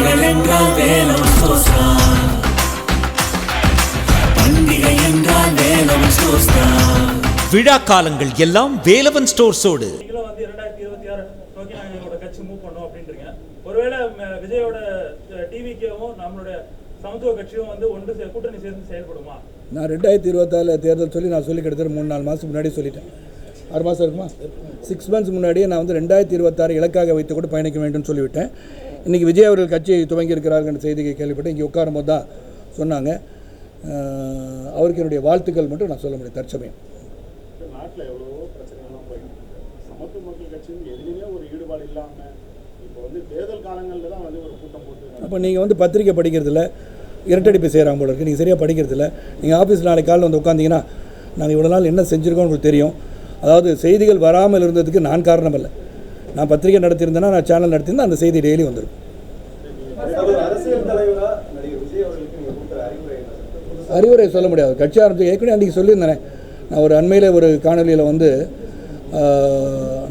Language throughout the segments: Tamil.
பண்டிகைகள் என்றால் வேலம் பண்டிகை என்றால் வேலம் விழா காலங்கள் எல்லாம் வேலவன் ஸ்டோர்ஸோடு. வந்து இரண்டாயிரத்தி இருபத்தி ஆறு எங்களோட கட்சி மூவ் பண்ணோம் அப்படின்றீங்க. ஒருவேளை ம, விஜயோட நம்மளுடைய சமத்துவ கட்சியும் வந்து ஒன்று சே- கூட்டணி சேர்ந்து செயல்படுமா? நான் ரெண்டாயிரத்தி இருபத்தாறு தேர்தல் சொல்லி நான் சொல்லி கிட்டத்தட்ட மூணு நாலு மாதத்துக்கு முன்னாடி சொல்லிட்டேன். ஆறு மாதம் இருக்குமா? சிக்ஸ் மந்த்ஸ் முன்னாடியே நான் வந்து ரெண்டாயிரத்தி இருபத்தாறு இலக்காக வைத்து கூட பயணிக்க வேண்டும் சொல்லிவிட்டேன். இன்றைக்கி விஜய் அவர்கள் கட்சியை துவங்கி இருக்கிறார்கள் என்ற செய்தியை கேள்விப்பட்டு இங்கே உட்காரும் போது தான் சொன்னாங்க. அவருக்கு என்னுடைய வாழ்த்துக்கள் மட்டும் நான் சொல்ல முடியும் தற்சமயம். நாட்டில் எவ்வளவோ பிரச்சனைகள்லாம் போயிட்டு இருக்கு சமத்துவ மக்கள் கட்சியும் எதுலையுமே ஒரு ஈடுபாடு இல்லாமல் இப்போ வந்து தேர்தல் காலங்களில் தான் வந்து ஒரு கூட்டம் போட்டு அப்போ நீங்கள் வந்து பத்திரிக்கை படிக்கிறதில்ல இரட்டடிப்பு செய்கிறாங்க போல இருக்குது நீங்கள் சரியாக படிக்கிறதில்ல. நீங்கள் ஆஃபீஸ் நாளைக்கு காலையில் வந்து உட்காந்தீங்கன்னா நாங்கள் இவ்வளோ நாள் என்ன செஞ்சுருக்கோம் உங்களுக்கு தெரியும். அதாவது செய்திகள் வராமல் இருந்ததுக்கு நான் காரணம் இல்லை நான் பத்திரிக்கை நடத்தியிருந்தேன்னா நான் சேனல் நடத்தியிருந்தேன் அந்த செய்தி டெய்லி வந்துடும் அறிவுரை சொல்ல முடியாது. கட்சி ஆரம்பிச்சு ஏற்கனவே அன்றைக்கி சொல்லியிருந்தேனே. நான் ஒரு அண்மையில் ஒரு காணொலியில் வந்து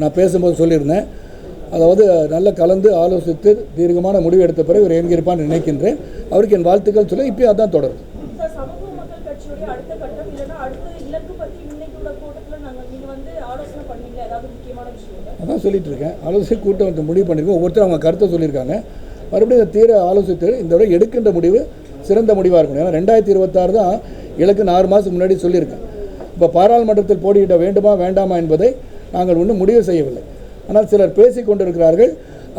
நான் பேசும்போது சொல்லியிருந்தேன். அதாவது நல்லா கலந்து ஆலோசித்து தீர்க்கமான முடிவு எடுத்த பிறகு இவர் என்கிருப்பான்னு நினைக்கின்றேன். அவருக்கு என் வாழ்த்துக்கள் சொல்ல இப்பயும் அதான் தொடரும் சார் சமத்துவ மக்கள் கட்சியுடைய அடுத்த கட்டம் இல்லைன்னா அடுத்த இலக்கு பத்தி இன்னைக்கு உள்ள கூட்டத்தில் நாங்கள் நீங்க வந்து ஆலோசனை பண்ணீங்க ஏதாவது முக்கியமான விஷயம் அதான் சொல்லிட்டு இருக்கேன் ஆலோசனை கூட்டம் முடிவு பண்ணியிருக்கோம். ஒவ்வொருத்தரும் அவங்க கருத்தை சொல்லியிருக்காங்க. மறுபடியும் இதை தீர ஆலோசித்து இந்த தடவை எடுக்கின்ற முடிவு சிறந்த முடிவாக இருக்கணும். ஏன்னா ரெண்டாயிரத்தி இருபத்தாறு தான் இலக்கு ஆறு மாதத்துக்கு முன்னாடி சொல்லியிருக்கேன். இப்போ பாராளுமன்றத்தில் போட்டியிட வேண்டுமா வேண்டாமா என்பதை நாங்கள் இன்னும் முடிவு செய்யவில்லை. ஆனால் சிலர் பேசிக் கொண்டிருக்கிறார்கள்.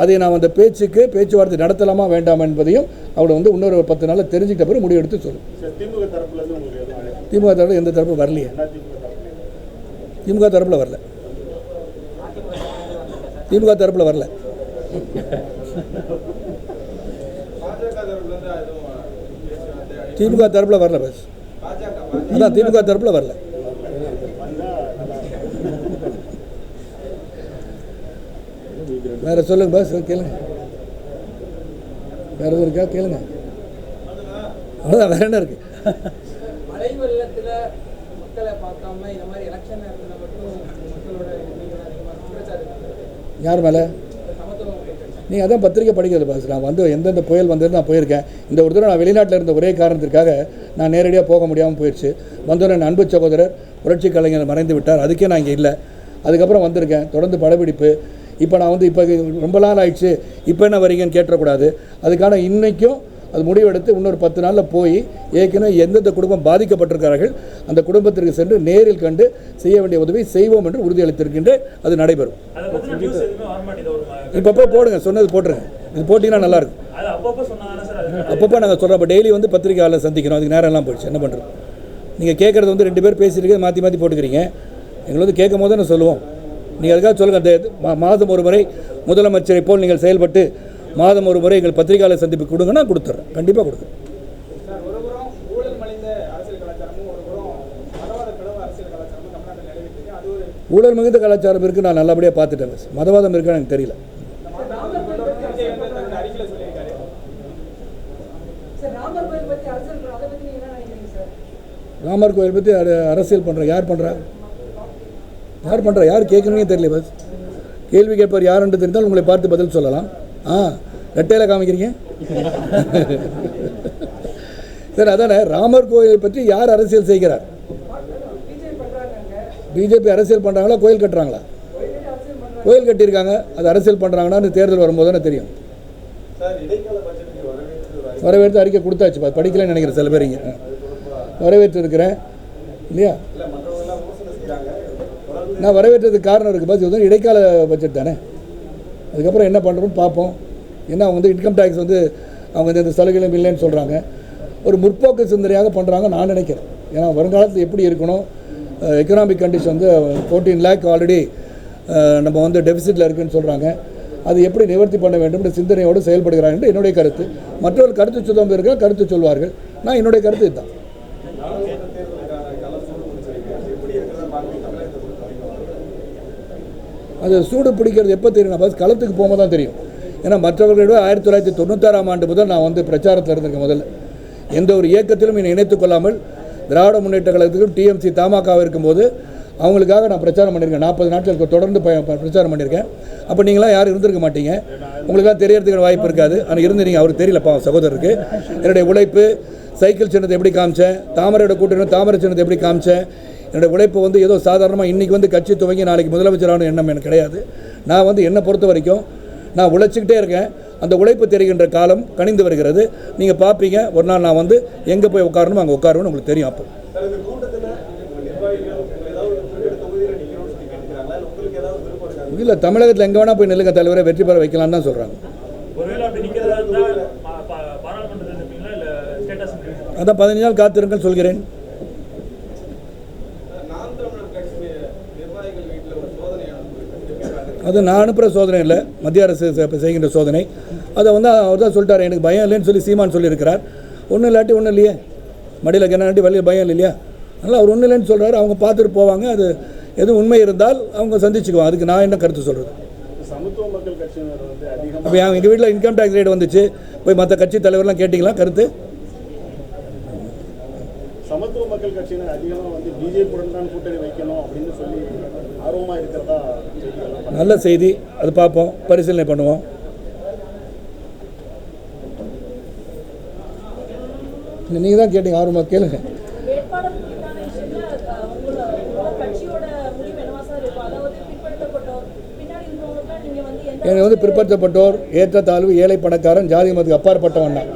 அதை நாம் அந்த பேச்சுக்கு பேச்சுவார்த்தை நடத்தலாமா வேண்டாமா என்பதையும் அவளை வந்து இன்னொரு பத்து நாளில் தெரிஞ்சுக்கிட்ட பிறகு முடிவு எடுத்து சொல்லும் திமுக தரப்புலேருந்து உங்களுக்கு எதுவும் அழைப்பு திமுக தரப்பு எந்த தரப்பும் வரலையே. தரப்புல திமுக தரப்பில் வரல. திமுக தரப்பில் வரல. திமுக தரப்பில் வரல பஸ் அதான் திமுக தரப்பில் வரல. வேற சொல்லுங்க பஸ் கேளுங்க. வேற எதுவும் இருக்கா? கேளுங்க. அவ்வளோதான் வேற என்ன இருக்கு? மழை வெள்ளத்தில் மக்களை பார்க்காம இந்த மாதிரி எலெக்ஷன் நேரத்தில் மட்டும் மக்களோட நீங்கள் அதிகமாக பிரச்சாரம் யார் மேலே? நீ நீங்கள் அதான் பத்திரிக்கை படிக்கிறது பாஸ். நான் வந்து எந்தெந்த புயல் வந்தது நான் போயிருக்கேன். இந்த ஒரு தடவை நான் வெளிநாட்டில் இருந்த ஒரே காரணத்திற்காக நான் நேரடியாக போக முடியாமல் போயிடுச்சு வந்தோடனே என் அன்பு சகோதரர் புரட்சி கலைஞர் மறைந்து விட்டார். அதுக்கே நான் இங்கே இல்லை. அதுக்கப்புறம் வந்திருக்கேன். தொடர்ந்து படப்பிடிப்பு. இப்போ நான் வந்து இப்போ ரொம்ப நாள் ஆயிடுச்சு. இப்போ என்ன வரீங்கன்னு கேட்டக்கூடாது அதுக்கான இன்றைக்கும் அது முடிவெடுத்து இன்னொரு பத்து நாளில் போய் ஏற்கனவே எந்தெந்த குடும்பம் பாதிக்கப்பட்டிருக்கிறார்கள் அந்த குடும்பத்திற்கு சென்று நேரில் கண்டு செய்ய வேண்டிய உதவி செய்வோம் என்று உறுதியளித்திருக்கின்ற அது நடைபெறும். இப்பப்போ போடுங்க சொன்னது போட்டுருங்க. இது போட்டிங்கன்னா நல்லாயிருக்கும் அப்பப்போ நாங்கள் சொல்கிறோம் அப்போ டெய்லி வந்து பத்திரிக்கையாளர் சந்திக்கிறோம் அதுக்கு நேரம் எல்லாம் போயிடுச்சு என்ன பண்ணுறது நீங்கள் கேட்குறது வந்து ரெண்டு பேர் பேசிட்டு மாற்றி மாற்றி போட்டுக்கிறீங்க. எங்களை வந்து கேட்கும் போது நான் சொல்லுவோம். நீங்கள் அதுக்காக சொல்லுங்கள் அந்த மாதம் ஒரு முறை முதலமைச்சரை போல் நீங்கள் செயல்பட்டு மாதம் ஒரு முறை எங்கள் பத்திரிகையாளர் சந்திப்பு கொடுங்கன்னா கொடுத்துட்றேன் கண்டிப்பாக கொடுக்குறேன். சார் ஒரு புறம் ஊழல் மிகுந்த கலாச்சாரம் இருக்குது நான் நல்லபடியாக பார்த்துட்டேன் மிஸ். மதவாதம் இருக்கான்னு எனக்கு தெரியல. ராமர் கோயில் பற்றி அர- அரசியல் பண்ணுற யார் பண்ணுறா யார் பண்ணுறா யார் கேட்கணுமே தெரியல பஸ் கேள்வி கேட்பார் யார் என்று தெரிந்தால் உங்களை பார்த்து பதில் சொல்லலாம். ஆ ரெட்டையில காமிக்கிறீங்க? சரி அதானே ராமர் கோயிலை பற்றி யார் அரசியல் செய்கிறார்? பிஜேபி அரசியல் பண்ணுறாங்களா கோயில் கட்டுறாங்களா? கோயில் கட்டியிருக்காங்க அது அரசியல் பண்ணுறாங்கன்னா தேர்தல் வரும்போது தானே தெரியும். வரவேற்று அறிக்கை கொடுத்தாச்சு படிக்கலன்னு படிக்கலைன்னு நினைக்கிறேன் சில பேர் இங்கே. வரவேற்று இருக்கிறேன் இல்லையா? நான் வரவேற்றதுக்கு காரணம் இருக்குது பார்த்து வந்து இடைக்கால பட்ஜெட் தானே? அதுக்கப்புறம் என்ன பண்ணுறோம்னு பார்ப்போம். ஏன்னா அவங்க வந்து இன்கம் டேக்ஸ் வந்து அவங்க இந்த- சலுகைகளும் இல்லைன்னு சொல்கிறாங்க ஒரு முற்போக்கு சிந்தனையாக பண்ணுறாங்க நான் நினைக்கிறேன். ஏன்னா வருங்காலத்தில் எப்படி இருக்கணும்? எக்கனாமிக் கண்டிஷன் வந்து ஃபோர்டீன் லேக் ஆல்ரெடி நம்ம வந்து டெபிசிட்டில் இருக்குன்னு சொல்கிறாங்க அது எப்படி நிவர்த்தி பண்ண வேண்டும்? என்ற சிந்தனையோடு செயல்படுகிறார் என்று என்னுடைய கருத்து. மற்றொரு கருத்து சுதந்திரம் இருக்கிற கருத்து சொல்வார்கள். நான் என்னுடைய கருத்து இதுதான் நாடாளுமன்ற தேர்தலுக்கான களம் சூடு முடிச்சிருக்கு எப்படி இருக்கிறத பார்த்து தமிழகத்தை பொறுத்த வரைக்கும் அது சூடு பிடிக்கிறது எப்போ தெரியும் பஸ் களத்துக்கு போகும்போது தான் தெரியும். ஏன்னா மற்றவர்களோட ஆயிரத்தி தொள்ளாயிரத்தி தொண்ணூத்தாறாம் ஆண்டு முதல் நான் வந்து பிரச்சாரத்தில் இருந்திருக்கேன் முதல்ல. எந்த ஒரு இயக்கத்திலும் என்னை இணைத்துக் கொள்ளாமல் திராவிட முன்னேற்ற கழகத்துக்கும் டிஎம்சி தமாகாவும் இருக்கும்போது அவங்களுக்காக நான் பிரச்சாரம் பண்ணியிருக்கேன். நாற்பது நாட்களுக்கு தொடர்ந்து பிரச்சாரம் பண்ணியிருக்கேன். அப்போ நீங்களாம் யாரும் இருந்திருக்க மாட்டீங்க. உங்களுக்காக தெரியறதுக்கு வாய்ப்பு இருக்காது. ஆனால் இருந்து நீங்கள் அவருக்கு தெரியலப்பா சகோதரருக்கு. என்னுடைய உழைப்பு சைக்கிள் சின்னத்தை எப்படி காமிச்சேன் தாமரையோட கூட்டணி தாமரை சின்னத்தை எப்படி காமிச்சேன் என்னுடைய உழைப்பு வந்து ஏதோ சாதாரணமாக இன்றைக்கி வந்து கட்சி துவங்கி நாளைக்கு முதலமைச்சரான எண்ணம் எனக்கு கிடையாது. நான் வந்து என்னை பொறுத்த வரைக்கும் நான் உழைச்சிக்கிட்டே இருக்கேன். அந்த உழைப்பு தெரிகின்ற காலம் கனிந்து வருகிறது. நீங்கள் பார்ப்பீங்க ஒரு நாள் நான் வந்து எங்கே போய் உட்காரணும் அங்கே உட்காருவேன்னு உங்களுக்கு தெரியும் அப்போ. இல்லை உங்களுக்கு ஏதாவது விருப்பம் இருக்கா? இல்லை தமிழகத்தில் எங்கே வேணால் போய் நெல்லுங்க தலைவரை வெற்றி பெற வைக்கலாம்னு தான் சொல்கிறாங்க அதான் பதினஞ்சு நாள் காத்திருங்கள் சொல்கிறேன் நாம் தமிழர் கட்சி நிர்வாகிகள் வீட்டில் ஒரு சோதனை அனுப்பியிருக்காங்க அது நான் அனுப்புகிற சோதனை இல்லை. மத்திய அரசு செய்கின்ற சோதனை. அதை வந்து அவர் தான் சொல்லிட்டார். எனக்கு பயம் இல்லைன்னு சொல்லி சீமான் சொல்லியிருக்கிறார். ஒன்றும் இல்லாட்டி ஒன்றும் இல்லையே. மடியில் கிணாட்டி வழியில் பயம் இல்லை இல்லையா? அதனால் அவர் ஒன்றும் இல்லைன்னு சொல்கிறாரு அவங்க பார்த்துட்டு போவாங்க. அது எதுவும் உண்மை இருந்தால் அவங்க சந்திச்சுக்குவாங்க. அதுக்கு நான் என்ன கருத்து சொல்கிறது அப்போ எங்கள் வீட்டில் இன்கம் டேக்ஸ் ரேட் வந்துச்சு. போய் மற்ற கட்சி தலைவர்லாம் கேட்டிங்களா? கருத்து? சமத்துவ மக்கள் கட்சியினர் அதிகமாக வந்து பிஜேபியுடன் தான் கூட்டணி வைக்கணும் அப்படின்னு சொல்லி ஆர்வமாக இருக்கிறதா நல்ல செய்தி. அது பார்ப்போம். பரிசீலனை பண்ணுவோம். நீங்கள் தான் கேட்டீங்க ஆர்வமாக கேளுங்க. எனக்கு வந்து பிற்படுத்தப்பட்டோர் ஏற்றத்தாழ்வு ஏழை பணக்காரன் ஜாதி மதத்துக்கு அப்பாற்பட்டவன் தான்.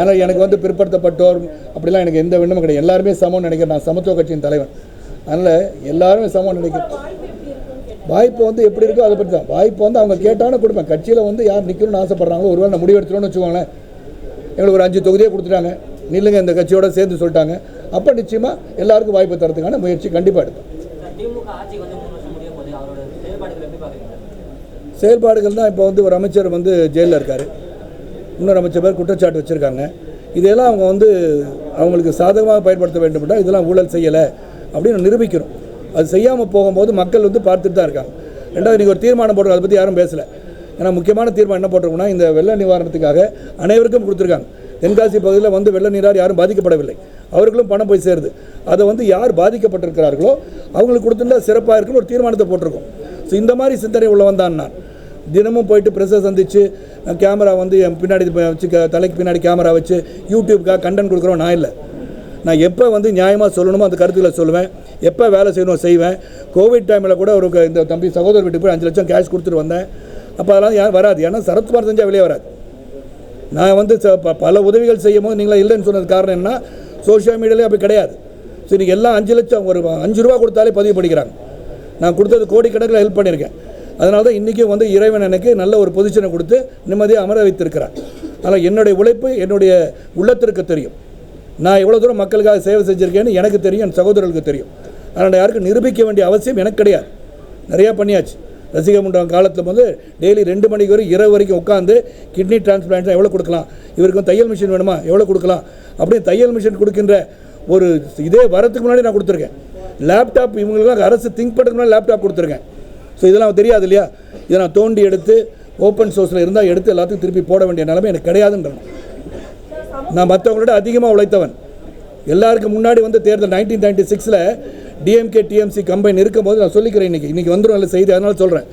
ஆனால் எனக்கு வந்து பிற்படுத்தப்பட்டோர் அப்படிலாம் எனக்கு எந்த விண்ணமும் கிடையாது. எல்லாருமே சமம்னு நினைக்கிறேன். நான் சமத்துவ கட்சியின் தலைவன். அதனால் எல்லாருமே சமம்னு நினைக்கிறேன். வாய்ப்பு வந்து எப்படி இருக்கோ அதை பற்றி தான். வாய்ப்பு வந்து அவங்க கேட்டாலும் கொடுப்பேன். கட்சியில் வந்து யார் நிற்கணும்னு ஆசைப்படுறாங்களோ ஒருவேளை நான் முடிவெடுத்துட்டோம்னு வச்சுக்கோங்களேன். எங்களுக்கு ஒரு அஞ்சு தொகுதியே கொடுத்துட்டாங்க. நில்லுங்க இந்த கட்சியோட சேர்ந்து சொல்லிட்டாங்க. அப்போ நிச்சயமாக எல்லாருக்கும் வாய்ப்பு தரதுக்கான முயற்சி கண்டிப்பாக எடுப்பேன் செயல்பாடுகள் தான் இப்போ வந்து ஒரு அமைச்சர் வந்து ஜெயிலில் இருக்கார். இன்னொரு அமைச்சர் பேர் குற்றச்சாட்டு வச்சுருக்காங்க. இதையெல்லாம் அவங்க வந்து அவங்களுக்கு சாதகமாக பயன்படுத்த வேண்டும்னா இதெல்லாம் ஊழல் செய்யலை அப்படின்னு நிரூபிக்கிறோம். அது செய்யாமல் போகும்போது மக்கள் வந்து பார்த்துட்டு தான் இருக்காங்க. ரெண்டாவது நீங்கள் ஒரு தீர்மானம் போடுறோம் அதை பற்றி யாரும் பேசலை. ஏன்னா முக்கியமான தீர்மானம் என்ன போட்டிருக்கோம்னா இந்த வெள்ள நிவாரணத்துக்காக அனைவருக்கும் கொடுத்துருக்காங்க. தென்காசி பகுதியில் வந்து வெள்ள நீரால் யாரும் பாதிக்கப்படவில்லை. அவர்களும் பணம் போய் சேருது. அதை வந்து யார் பாதிக்கப்பட்டிருக்கிறார்களோ அவங்களுக்கு கொடுத்துருந்தா சிறப்பாக இருக்குன்னு ஒரு தீர்மானத்தை போட்டிருக்கோம். ஸோ இந்த மாதிரி சிந்தனை உள்ளவன் தான் நான். தினமும் போயிட்டு ப்ரெஸ்ஸை சந்தித்து கேமரா வந்து என் பின்னாடி வச்சு தலைக்கு பின்னாடி கேமரா வச்சு யூடியூப்க்காக கண்டென்ட் கொடுக்குறோம் நான் இல்லை. நான் எப்போ வந்து நியாயமாக சொல்லணுமோ அந்த கருத்துக்களை சொல்லுவேன். எப்போ வேலை செய்யணும் செய்வேன். கோவிட் டைமில் கூட ஒரு இந்த தம்பி சகோதரர் வீட்டுக்கு போய் அஞ்சு லட்சம் கேஷ் கொடுத்துட்டு வந்தேன். அப்போ அதெல்லாம் யாரும் வராது. ஏன்னா சரத்குமார் செஞ்சால் வெளியே வராது. நான் வந்து ச- ப- பல உதவிகள் செய்யும் போது நீங்களாம் இல்லைன்னு சொன்னது காரணம் என்ன சோஷியல் மீடியாலே அப்படி கிடையாது. சரி எல்லாம் அஞ்சு லட்சம் ஒரு அஞ்சு ரூபா கொடுத்தாலே பதிவு பண்ணிக்கிறாங்க. நான் கொடுத்தது கோடிக்கணக்கில் ஹெல்ப் பண்ணியிருக்கேன். அதனால தான் இன்றைக்கும் வந்து இறைவன் எனக்கு நல்ல ஒரு பொசிஷனை கொடுத்து நிம்மதியாக அமர வைத்திருக்கிறான் ஆனால் என்னுடைய உழைப்பு என்னுடைய உள்ளத்திற்கு தெரியும். நான் எவ்வளோ தூரம் மக்களுக்காக சேவை செஞ்சுருக்கேன்னு எனக்கு தெரியும் என் சகோதரர்களுக்கு தெரியும். அதனால் யாருக்கும் நிரூபிக்க வேண்டிய அவசியம் எனக்கு கிடையாது. நிறையா பண்ணியாச்சு. ரசிக மன்றம் காலத்தில் வந்து டெய்லி ரெண்டு மணிக்கு வரை இரவு வரைக்கும் உட்காந்து கிட்னி டிரான்ஸ்பிளான்ட் எவ்வளோ கொடுக்கலாம்? இவருக்கு தையல் மிஷின் வேணுமா? எவ்வளோ கொடுக்கலாம்? அப்படின்னு தையல் மிஷின் கொடுக்கின்ற ஒரு இதே வரத்துக்கு முன்னாடி நான் கொடுத்துருக்கேன். லேப்டாப் இவங்களுக்குலாம் அரசு திங்க் பண்ணுறதுக்கு முன்னாடி லேப்டாப் கொடுத்துருக்கேன். ஸோ இதெல்லாம் தெரியாது இல்லையா இதை நான் தோண்டி எடுத்து ஓப்பன் சோர்ஸில் இருந்தால் எடுத்து எல்லாத்துக்கும் திருப்பி போட வேண்டிய நிலைமை எனக்கு கிடையாதுன்றேன் நான் மற்றவங்களோட அதிகமாக உழைத்தவன். எல்லாருக்கும் முன்னாடி வந்து தேர்தல் நைன்டீன் நைன்டி சிக்ஸில் டிஎம்கே டிஎம்சி கம்பைன் இருக்கும்போது நான் சொல்லிக்கிறேன் இன்றைக்கி இன்றைக்கி வந்துடும் இல்லை செய்தி அதனால் சொல்கிறேன்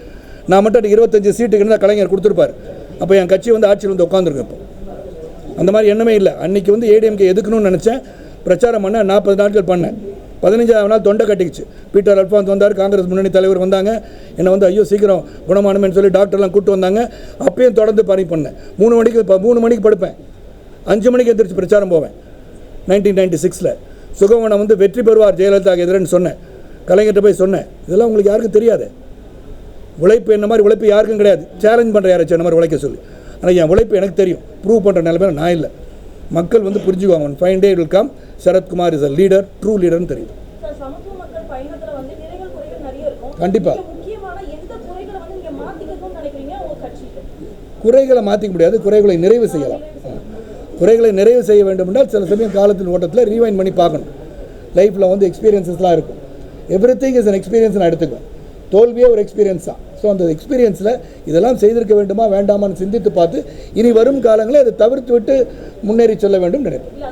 நான் மட்டும் அன்னைக்கு இருபத்தஞ்சு சீட்டுக்கு இருந்தால் கலைஞர் கொடுத்துருப்பார். அப்போ என் கட்சி வந்து ஆட்சியில் வந்து உட்காந்துருக்கப்போ அந்த மாதிரி எண்ணமே இல்லை. அன்றைக்கி வந்து ஏடிஎம்கே எதுக்கணும்னு நினச்சேன். பிரச்சாரம் பண்ண நாற்பது நாட்கள் பண்ணேன். பதினஞ்சாவது நாள் தொண்டை கட்டிக்கிச்சு. பீட்டர் அல்ஃபான்ஸ் வந்தார் காங்கிரஸ் முன்னணி தலைவர் வந்தாங்க. என்னை வந்து ஐயோ சீக்கிரம் குணமானமேன்னு சொல்லி டாக்டர்லாம் கூப்பிட்டு வந்தாங்க. அப்பயும் தொடர்ந்து பணி பண்ணேன். மூணு மணிக்கு இப்போ மூணு மணிக்கு படுப்பேன். அஞ்சு மணிக்கு எந்திரிச்சு பிரச்சாரம் போவேன். நைன்டீன் நைன்டி சிக்ஸில் சுகவனம் வந்து வெற்றி பெறுவார் ஜெயலலிதாக்கு எதிரன்னு சொன்னேன். கலைஞர்கிட்ட போய் சொன்னேன். இதெல்லாம் உங்களுக்கு யாருக்கும் தெரியாது. உழைப்பு என்ன மாதிரி உழைப்பு யாருக்கும் கிடையாது. சேலஞ்ச் பண்ணுற யாராச்சும் என்ன மாதிரி உழைக்க சொல்லி. ஆனால் என் உழைப்பு எனக்கு தெரியும். ப்ரூவ் பண்ணுற நிலைமையில நான் இல்லை. மக்கள் வந்து புரிஞ்சுக்குவாங்க. Fine day will come Sarathkumar is a leader true லீடர்னு வந்து நிறைகள் குறைகள் மாற்றிக்க முடியாது குறைகளை நிறைவு செய்யலாம். குறைகளை நிறைவு செய்ய வேண்டும் என்றால் சில சமயம் காலத்தின் ஓட்டத்தில் ரீவைண்ட் பண்ணி பார்க்கணும். லைஃப்பில் வந்து எக்ஸ்பீரியன்சஸ்லாம் இருக்கும். Every thing is an experience நான் எடுத்துக்குவேன். தோல்வியே ஒரு எக்ஸ்பீரியன்ஸ் தான். ஸோ அந்த எக்ஸ்பீரியன்ஸில் இதெல்லாம் செய்திருக்க வேண்டுமா வேண்டாமான்னு சிந்தித்து பார்த்து இனி வரும் காலங்களில் அதை தவிர்த்து விட்டு முன்னேறி செல்ல வேண்டும் நினைப்பேன்.